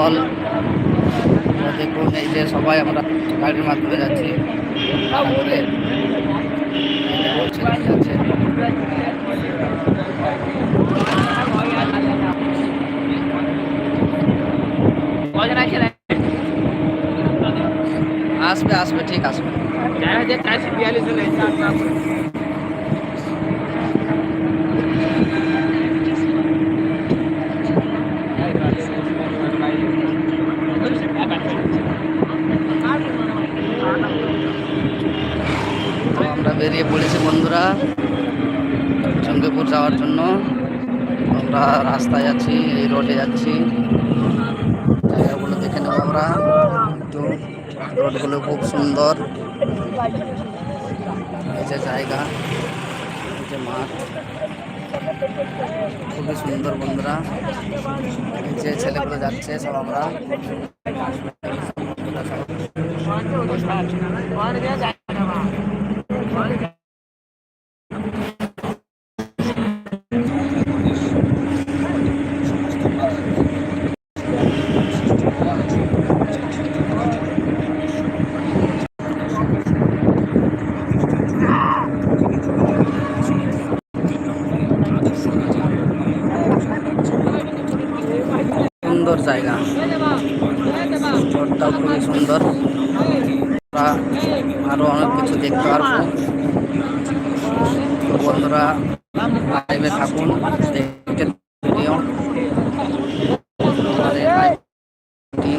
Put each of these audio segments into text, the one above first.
তো দেখুন এই যে সবাই আমরা গাড়ির মাধ্যমে যাচ্ছি। ভাড়া করে এই দেখুন ছেলে যাচ্ছে কজন আছে। রে? আসবে আসবে, ঠিক আসবে। চার হাজার চারশো বিয়াল্লিশ হলে চার চার। তো আমরা বেরিয়ে পড়েছি বন্ধুরা জঙ্গিপুর যাওয়ার জন্য আমরা রাস্তায় যাচ্ছি এই রোডে যাচ্ছি জায়গাগুলো দেখে নেব আমরা একটু রোডগুলো খুব সুন্দর এই যে জায়গা এই যে মাঠ খুবই সুন্দর বন্ধুরা এই যে ছেলেগুলো যাচ্ছে সব আমরা সুন্দর জায়গা। রোডটাও খুবই সুন্দর। আমরা আরও অনেক কিছু দেখতে পারব। বন্ধুরা লাইভে থাকুন দেখতে আমাদের লাইভটি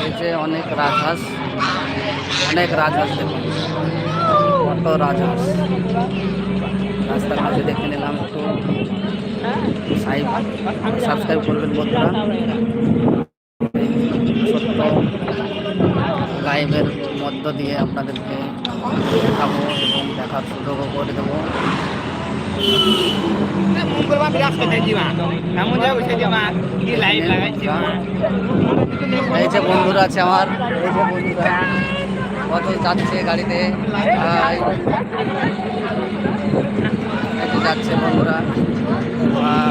এই যে অনেক রাজহাঁস অনেক রাজহাঁস দেখুন কত রাজহাঁস। রাস্তার মাঝে দেখে নিলাম একটু সাবস্ক্রাইব করবেন বন্ধুরা। ছোট্ট লাইভের মধ্য দিয়ে আপনাদেরকে দেখাবো এবং দেখার সুযোগও করে দেবো। এই বন্ধুরা আছে আমার। বন্ধুরা। কত যাচ্ছে গাড়িতে। যাচ্ছে বন্ধুরা।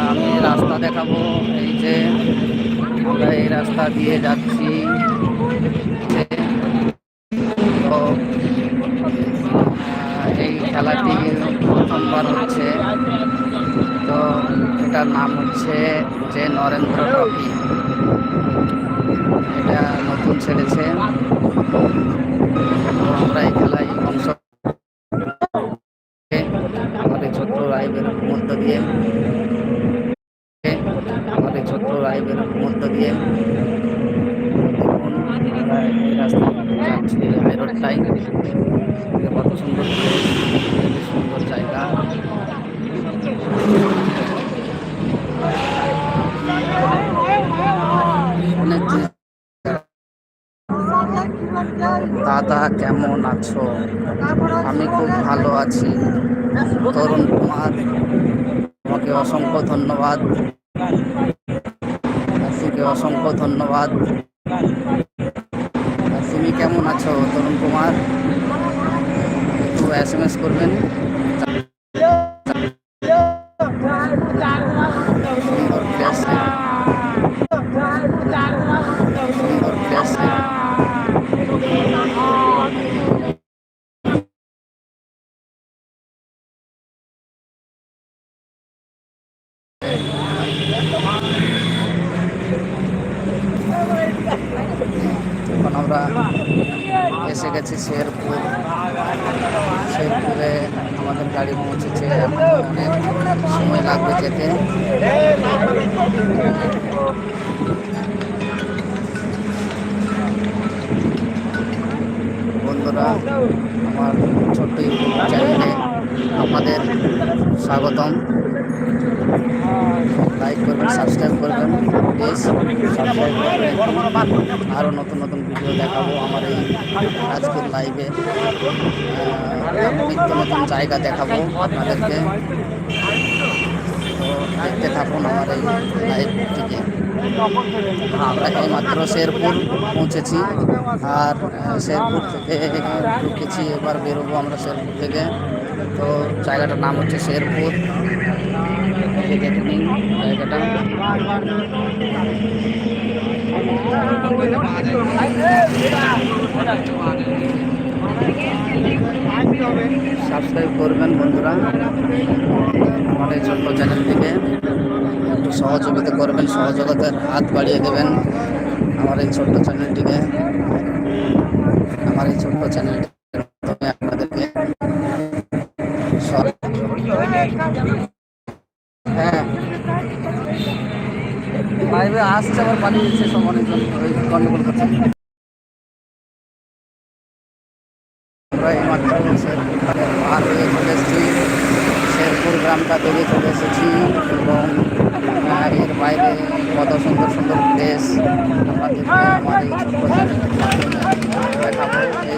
আমি রাস্তা দেখাবো। এই যে আমরা এই রাস্তা দিয়ে যাচ্ছি। তো এই খেলাটি প্রথমবার হচ্ছে। তো এটার নাম হচ্ছে যে নরেন্দ্র ট্রফি। এটা নতুন ছেড়েছে তো আমরা এই খেলায় অংশ আমাদের ছোট্ট রাইবের মধ্য দিয়ে আমাদের ছোট্ট রাইবের মধ্য দিয়ে দেখুন আমরা এই রাস্তায় যাচ্ছি হাই রোডটাই কত সুন্দর খুবই সুন্দর জায়গা অনেক জিনিস দাদা কেমন আছো? আমি খুব ভালো আছি। তরুণ কুমার, তোমাকে অসংখ্য ধন্যবাদ। তোকে অসংখ্য ধন্যবাদ। তুমি কেমন আছো তরুণ কুমার? একটু এস এম এস করবেন সুন্দর প্লেস সুন্দর প্লেস এখন আমরা এসে গেছি শেরপুর শেরপুরে আমাদের গাড়ি পৌঁছেছে এখন অনেক সময় লাগবে যেতে বন্ধুরা আমার ছোট্ট ইউটিউব চ্যানেলে আপনাদের স্বাগতম লাইক করবেন সাবস্ক্রাইব করবেন প্লিজ সাবস্ক্রাইব করবেন। আরও নতুন নতুন ভিডিও দেখাবো আমার এই আজকের লাইভে নিত্য নতুন জায়গা দেখাবো আপনাদেরকে। দেখতে থাকুন আমার এই লাইভটিকে আমরা এইমাত্র শেরপুর পৌঁছেছি। আর শেরপুর থেকে ঢুকেছি, এবার বেরোবো আমরা শেরপুর থেকে। তো জায়গাটার নাম হচ্ছে শেরপুর। সাবস্ক্রাইব করবেন বন্ধুরা। আমার এই ছোট্ট চ্যানেলটিকে একটু সহযোগিতা করবেন, সহযোগিতার হাত বাড়িয়ে দেবেন। আমার এই ছোট্ট চ্যানেলটিকে আমার এই ছোট্ট চ্যানেলটির মাধ্যমে আপনাদেরকে সব- হ্যাঁ লাইভে আসছে আবার পালিয়ে যাচ্ছে সব অনেকজন গন্ডগোল করছে আমরা এইমাত্র চলে গ্রামটা পেরিয়ে চলে এসেছি এবং এর বাইরে কত সুন্দর সুন্দর প্লেস এই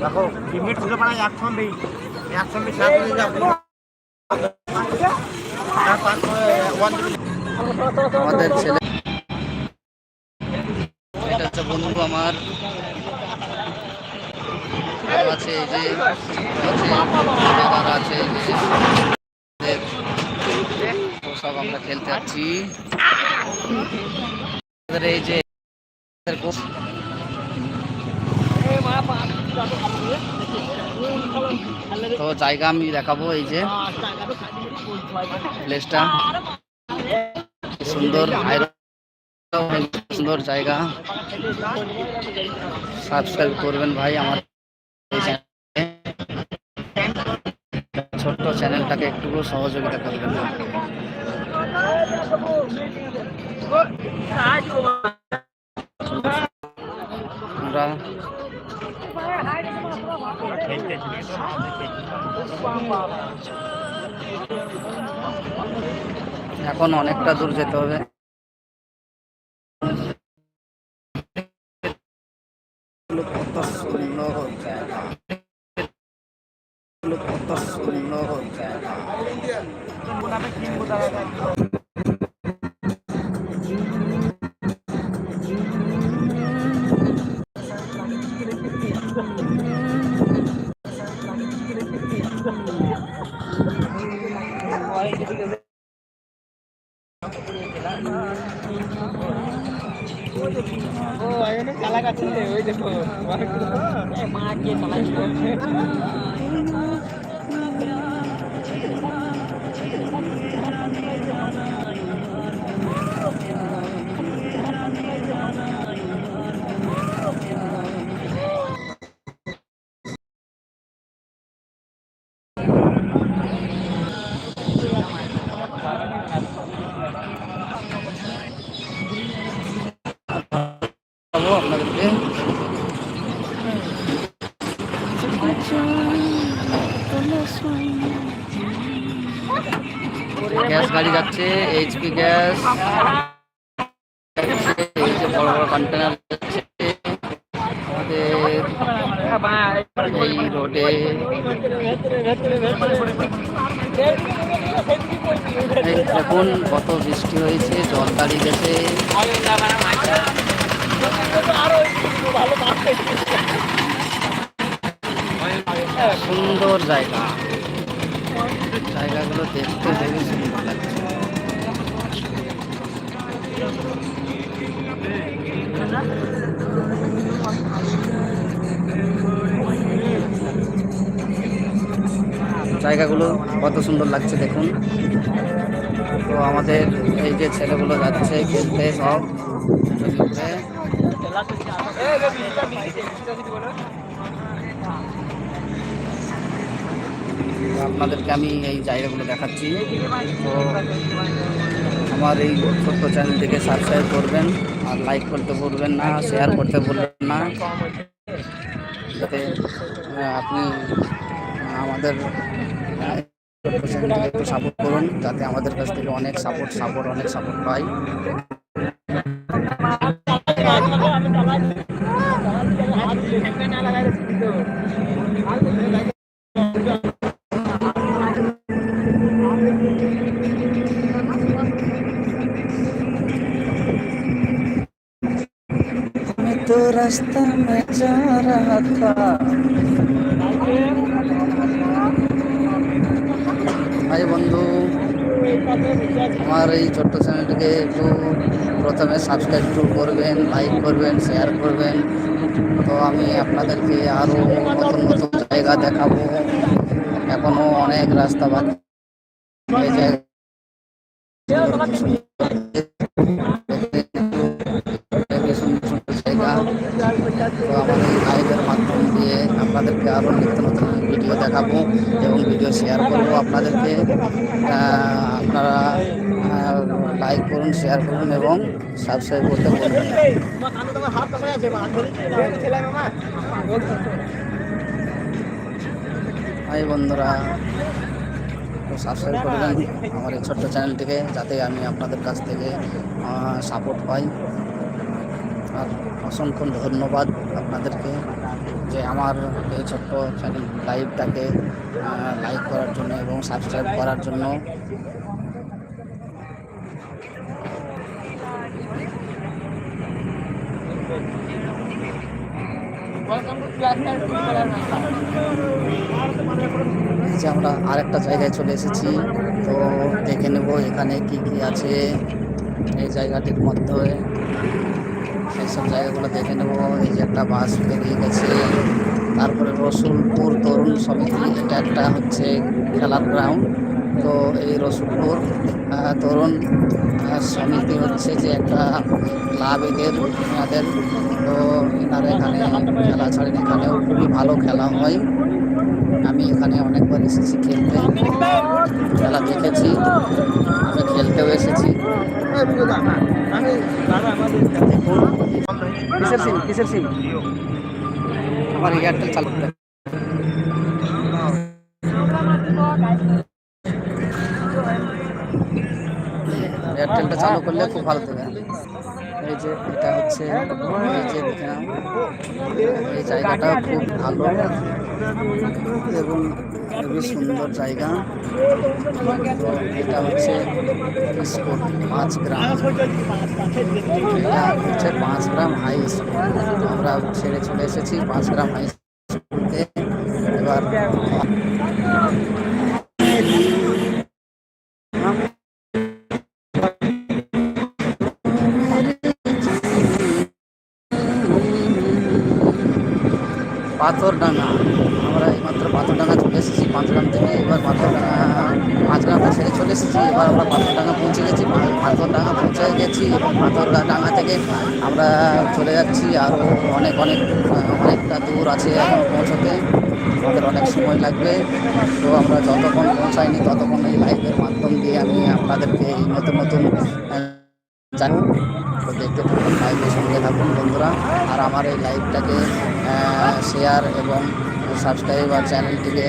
দেখো একশন আমাদের ছেলে। এটা হচ্ছে বন্ধু আমার। আছে যে আছে যে। সব আমরা খেলতে যাচ্ছি। এই যে তো জায়গা আমি দেখাবো এই যে প্লেসটা। সুন্দর সুন্দর জায়গা। সাবস্ক্রাইব করবেন ভাই আমার ছোট্ট চ্যানেলটাকে একটু সহযোগিতা করবেন। আমরা এখন অনেকটা দূর যেতে হবে। ও এখানে চালাক আছে ওই দেখো মা কে চালাক গ্যাস গাড়ি যাচ্ছে এইচপি গ্যাস। এই বড় বড় কন্টেনার যাচ্ছে। আমাদের এই রোডে। দেখুন, কত বৃষ্টি হয়েছে, জল দাঁড়িয়ে গেছে। সুন্দর জায়গা জায়গাগুলো দেখতে খুবই সুন্দর লাগছে জায়গাগুলো কত সুন্দর লাগছে দেখুন তো আমাদের এই যে ছেলেগুলো যাচ্ছে খেলতে সব নদীতে। তো আপনাদেরকে আমি এই জায়গাগুলো দেখাচ্ছি। তো আমার এই ছোট্ট চ্যানেলটিকে সাবস্ক্রাইব করবেন আর লাইক করতে ভুলবেন না শেয়ার করতে ভুলবেন না। যাতে আপনি আমাদের একটু সাপোর্ট করুন, যাতে আমাদের কাছ থেকে অনেক সাপোর্ট সাপোর্ট অনেক সাপোর্ট পাই। रास्ता में जा रहा था ভাই বন্ধু আমার এই ছোট্ট চ্যানেলটিকে একটু প্রথমে সাবস্ক্রাইব একটু করবেন লাইক করবেন শেয়ার করবেন তো আমি আপনাদেরকে আরও নতুন নতুন জায়গা দেখাবো এখনো অনেক রাস্তা বাকি আরও নিত্য নতুন ভিডিও দেখাবো এবং ভিডিও শেয়ার করব আপনাদেরকে আপনারা লাইক করুন শেয়ার করুন এবং সাবস্ক্রাইব করতে বলবেন না। হাই বন্ধুরা সাবস্ক্রাইব করবেন আমার এই ছোট্ট চ্যানেলটিকে, যাতে আমি আপনাদের কাছ থেকে সাপোর্ট পাই আর অসংখ্য ধন্যবাদ আপনাদেরকে যে আমার এই ছোট্ট চ্যানেল লাইভটাকে লাইক করার জন্য এবং সাবস্ক্রাইব করার জন্য। এই যে আমরা আরেকটা জায়গায় চলে এসেছি, তো দেখে নেব এখানে কি কি আছে। এই জায়গাটির মধ্যে সেই সব জায়গাগুলো দেখে নেব। এই যে একটা বাস বেরিয়ে গেছে, তারপরে রসুলপুর, তরুণ সমিতি, এটা একটা হচ্ছে খেলার গ্রাউন্ড তো এই রসুলপুর তরুণ সমিতি হচ্ছে যে একটা ক্লাব এদের, এনাদের। তো এনারা এখানে খেলা ছাড়েন। এখানেও খুবই ভালো খেলা হয়। আমি এখানে অনেকবার এসেছি খেলতে। খেলা দেখেছি। খেলতেও এসেছি। কিসের সিম কিসের সিম আমার এয়ারটেল চালু করে। এয়ারটেলটা চালু করলে খুব ভালো দেবে এই যে এটা হচ্ছে, এই যে দেখে নাও। এই জায়গাটা খুব ভালো এবং খুবই সুন্দর জায়গা। তো এটা হচ্ছে স্কুল, পাঁচ গ্রাম। এটা হচ্ছে পাঁচ গ্রাম হাই স্কুল। আমরা ছেড়ে চলে এসেছি পাঁচ গ্রাম হাই স্কুলতে এবার পাথরডাঙ্গা। আমরা এইমাত্র পাথরডাঙ্গা চলে এসেছি। পাঁচগ্রাম থেকে এবার পাথরডাঙ্গা পাঁচগ্রামটা ছেড়ে চলে এসেছি। এবার আমরা পাথরডাঙ্গা পৌঁছে গেছি। পাথরডাঙ্গা পৌঁছে গেছি এবং পাথরডাঙ্গা থেকে আমরা চলে যাচ্ছি। আরও অনেক অনেক, অনেকটা দূর আছে এখন পৌঁছতে। আমাদের অনেক সময় লাগবে। তো আমরা যতক্ষণ পৌঁছাইনি, ততক্ষণ এই লাইভের মাধ্যম দিয়ে আমি আপনাদেরকে এই নতুন নতুন জানি তো দেখতে থাকুন, লাইভের সঙ্গে থাকুন বন্ধুরা। আর আমার এই লাইভটাকে শেয়ার এবং সাবস্ক্রাইব আর চ্যানেলটিকে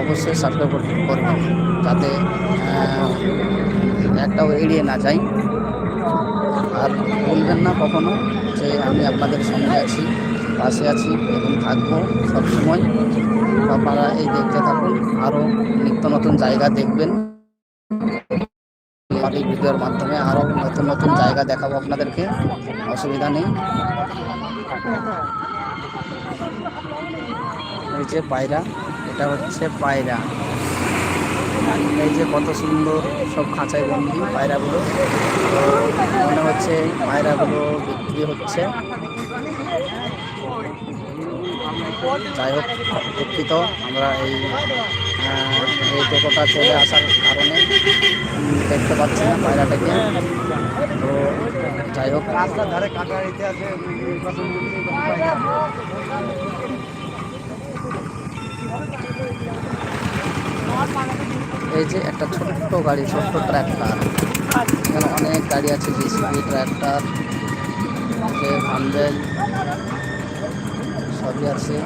অবশ্যই সাবস্ক্রাইব করবেন, যাতে একটাও এড়িয়ে না যাই। আর বলবেন না কখনো যে আমি আপনাদের সঙ্গে আছি, পাশে আছি এবং থাকব সবসময়। আপনারা এই দেখতে থাকুন, আরও নিত্য নতুন জায়গা দেখবেন। এই ভিডিওর মাধ্যমে আরও নতুন নতুন জায়গা দেখাবো আপনাদেরকে, অসুবিধা নেই। এই যে পায়রা, এটা হচ্ছে পায়রা। এই যে কত সুন্দর সব খাঁচায় বন্দি পায়রাগুলো। মনে হচ্ছে পায়রাগুলো বিক্রি হচ্ছে। যাই হোক, দুঃখিত, আমরা এই এই টোটোটা চলে আসার কারণে দেখতে পাচ্ছি না পায়রাটাকে। তো যাই হোক। রাস্তার ধারে কাটা আছে এই যে একটা ছোট্ট গাড়ি, ছোট্ট ট্র্যাক্টর এখানে অনেক গাড়ি আছে জিসিবি ট্র্যাক্টর যে সবই আছে।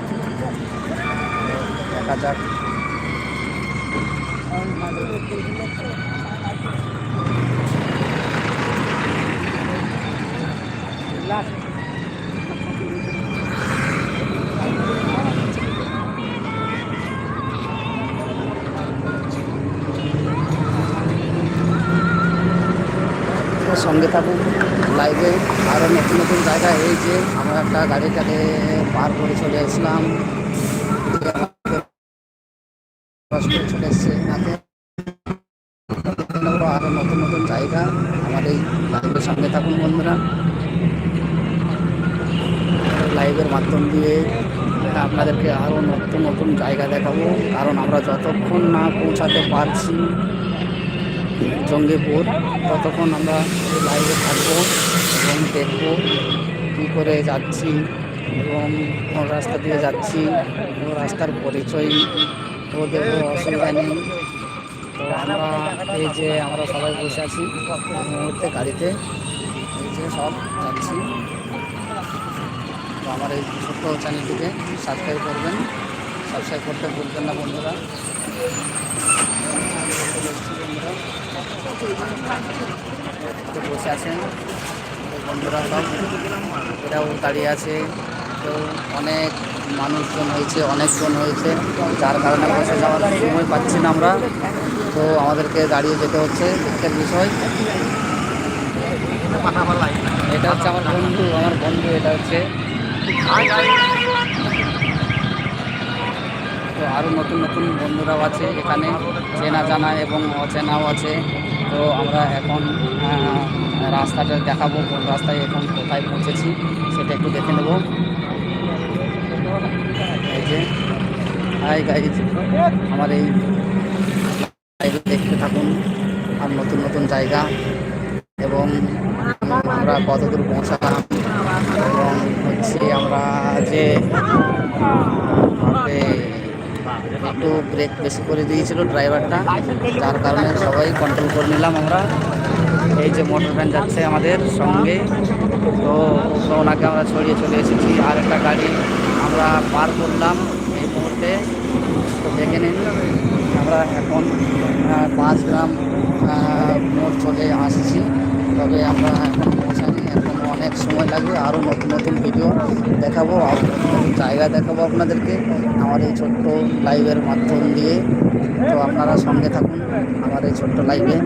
দেখা যাক। সঙ্গে থাকুন লাইভে আরও নতুন নতুন জায়গা এই যে আমরা একটা গাড়িটাকে পার করে চলে এসলাম চলে এসছে। আরও নতুন নতুন জায়গা। আমার এই লাইভের সঙ্গে থাকুন বন্ধুরা। লাইভের মাধ্যম দিয়ে আপনাদেরকে আরও নতুন নতুন জায়গা দেখাবো। কারণ আমরা যতক্ষণ না পৌঁছাতে পারছি জঙ্গিপুর। ততক্ষণ আমরা লাইভে থাকব এবং দেখব কী করে যাচ্ছি এবং কোন রাস্তা দিয়ে যাচ্ছি এবং রাস্তার পরিচয় ও দেখব, অসুবিধা নেই। তো আমরা এই যে আমরা সবাই বসে আছি মুহূর্তে গাড়িতে, এই যে সব যাচ্ছি। তো আমার এই ছোট্ট চ্যানেলটিকে সাবস্ক্রাইব করবেন। সাবস্ক্রাইব করতে ভুলবেন না বন্ধুরা। বসে আছেন। বন্ধুরা সব এটাও দাঁড়িয়ে আছে। তো অনেক মানুষজন হয়েছে অনেকজন হয়েছে। যার কারণে বসে যাওয়ার সময় পাচ্ছি না আমরা। তো আমাদেরকে দাঁড়িয়ে যেতে হচ্ছে। দুঃখের বিষয় এটা হচ্ছে আমার বন্ধু আমার বন্ধু এটা হচ্ছে আরও নতুন নতুন বন্ধুরাও আছে এখানে, চেনা জানা এবং অচেনাও আছে। তো আমরা এখন রাস্তাটা দেখাবো, কোন রাস্তায় এখন কোথায় পৌঁছেছি, সেটা একটু দেখে নেব। এই যে হাই আমার এই দেখতে থাকুন, আর নতুন নতুন জায়গা, এবং আমরা কতদূর পৌঁছালাম, এবং হচ্ছে আমরা যে একটু ব্রেক বেশি করে দিয়েছিল ড্রাইভারটা যার কারণে সবাই কন্ট্রোল করে নিলাম আমরা। এই যে মোটর ভ্যান যাচ্ছে আমাদের সঙ্গে। তো ওনাকে আমরা ছড়িয়ে চলে এসেছি। আর একটা গাড়ি আমরা পার করলাম এই মুহূর্তে। দেখে নিন, আমরা এখন পাঁচ গ্রাম মোড় চলে আসছি। তবে আমরা এখন অনেক সময় লাগবে আরও নতুন নতুন ভিডিও দেখাবো নতুন নতুন জায়গা দেখাবো আপনাদেরকে আমার এই ছোট্ট লাইভের মাধ্যম দিয়ে। তো আপনারা সঙ্গে থাকুন আমার এই ছোট্ট লাইভে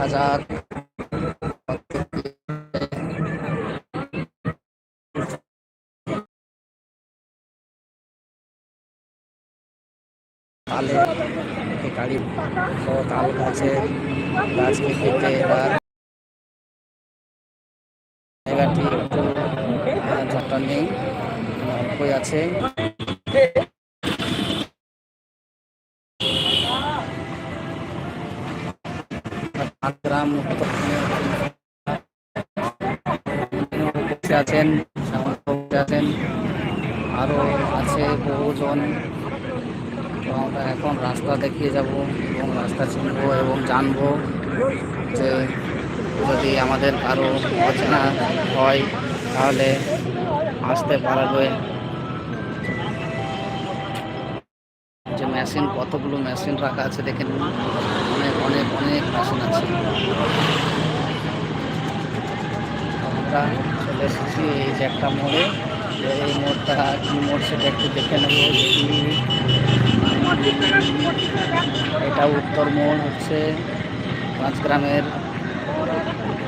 হাজার তালে গাড়ি তো তাল গাছে গাছকে কেটে এবার জায়গাটি একটু নেই আছে। আছেন আছেন। আরও আছে বহুজন আমরা এখন রাস্তা দেখিয়ে যাব এবং রাস্তা চিনবো এবং জানব যে যদি আমাদের কারও অচেনা হয়, তাহলে আসতে পারবে। যে মেশিন কতগুলো মেশিন রাখা আছে দেখে নিন। অনেক অনেক অনেক মেশিন আছে। আমরা চলে এসেছি এই যে একটা মোড়ে। এই মোড়টা কি মোড় সেটা একটু দেখে নেব এটা উত্তর মোড় হচ্ছে পাঁচ গ্রামের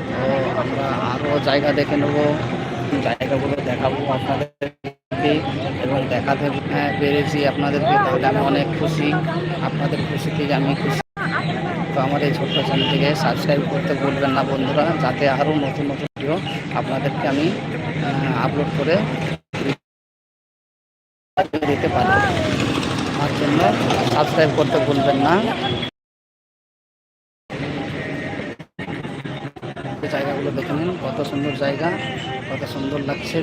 তো আমরা আরও জায়গা দেখে নেব। জায়গাগুলো দেখাবো আপনাদেরকে এবং দেখাতে হ্যাঁ, পেরেছি আপনাদেরকে। তাহলে আমি অনেক খুশি। আপনাদের খুশিতে আমি খুশি। তো আমার এই ছোট্ট চ্যানেলটিকে সাবস্ক্রাইব করতে ভুলবেন না বন্ধুরা যাতে আরও নতুন নতুন ভিডিও আপনাদেরকে আমি আপলোড করে দিতে পারি। আমার জন্য। সাবস্ক্রাইব করতে ভুলবেন না। জায়গাগুলো দেখে নিন, কত সুন্দর জায়গা, কত সুন্দর লাগছে।